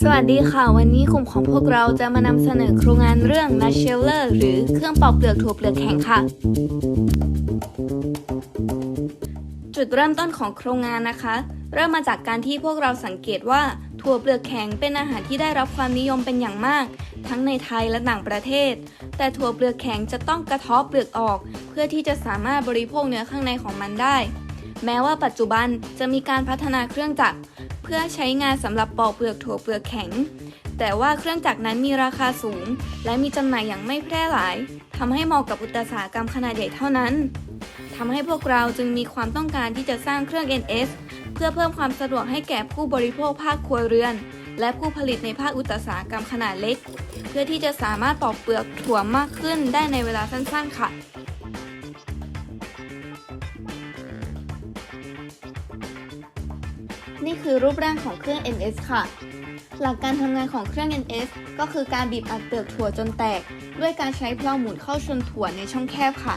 สวัสดีค่ะ วันนี้กลุ่มของพวกเราจะมานำเสนอโครงงานเรื่อง n u t s h e l l e r หรือเครื่องปอกเปลือกถั่วเปลือกแข็งค่ะ จุดเริ่มต้นของโครงงานนะคะ เริ่มมาจากการที่พวกเราสังเกตว่าถั่วเปลือกแข็งเป็นอาหารที่ได้รับความนิยมเป็นอย่างมาก ทั้งในไทยและต่างประเทศ แต่ถั่วเปลือกแข็งจะต้องกระเทาะเปลือกออก เพื่อที่จะสามารถบริโภคเนื้อข้างในของมันได้ แม้ว่าปัจจุบันจะมีการพัฒนาเครื่องจักร เพื่อใช้งานสำหรับปอกเปลือกถั่วเปลือกแข็ง แต่ว่าเครื่องจักรนั้นมีราคาสูง และมีจำหน่ายอย่างไม่แพร่หลายทำให้เหมาะกับอุตสาหกรรมขนาดใหญ่เท่านั้นทำให้พวกเราจึงมีความต้องการที่จะสร้างเครื่อง NS เพื่อเพิ่มความสะดวกให้แก่ผู้บริโภคภาคครัวเรือน และผู้ผลิตในภาคอุตสาหกรรมขนาดเล็ก เพื่อที่จะสามารถปอกเปลือกถั่วมากขึ้นได้ในเวลาสั้นๆค่ะ นี่คือรูปร่างของเครื่อง NS ค่ะ หลักการทำงานของเครื่อง NS ก็คือการบีบอัดเปลือกถั่วจนแตก ด้วยการใช้เพลาหมุนเข้าชนถั่วในช่องแคบค่ะ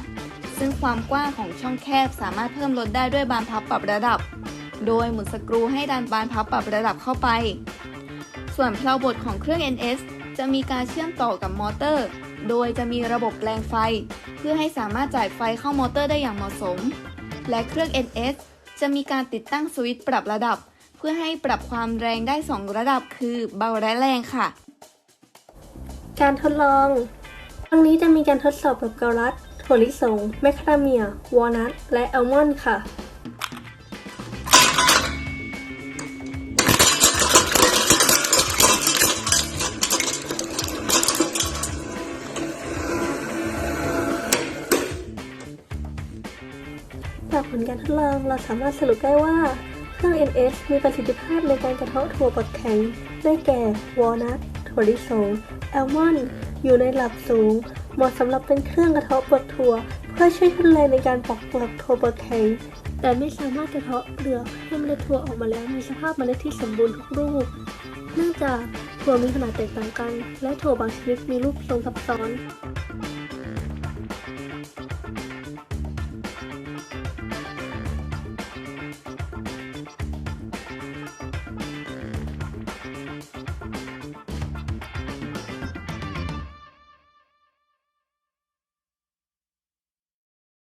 ซึ่งความกว้างของช่องแคบสามารถเพิ่มลดได้ด้วยบานพับปรับระดับ โดยหมุนสกรูให้ดันบานพับปรับระดับเข้าไป ส่วนเพลาบดของเครื่อง NS จะมีการเชื่อมต่อกับมอเตอร์ โดยจะมีระบบแปลงไฟ เพื่อให้สามารถจ่ายไฟเข้ามอเตอร์ได้อย่างเหมาะสม และเครื่อง NS จะมีการติดตั้งสวิตช์ปรับระดับ เพื่อให้ปรับความแรงได้ 2 ระดับคือเบาและแรงค่ะ การทดลอง ครั้งนี้จะมีการทดสอบกับเกาลัดถั่วลิสง แมคคาเมีย วอลนัท และอัลมอนด์ค่ะจากผลการทดลองเราสามารถสรุปได้ว่า เครื่อง NS มีประสิทธิภาพในการกระเทาะถั่วบดแข็ง ได้แก่ วอลนัท ถั่วลิสงแอลมอนด์ อยู่ในระดับสูง เหมาะสำหรับเป็นเครื่องกระเทาะเปลือกถั่ว เพื่อช่วยทุนแรงในการปอกเปลือกถั่วเปลือกแข็ง แต่ไม่สามารถกระเทาะเปลือกให้เมล็ดถั่วออกมาแล้วมีสภาพเมล็ดที่สมบูรณ์ทุกรูป เนื่องจากถั่วมีขนาดแตกต่างกัน และถั่วบางชนิดมีรูปทรงซับซ้อน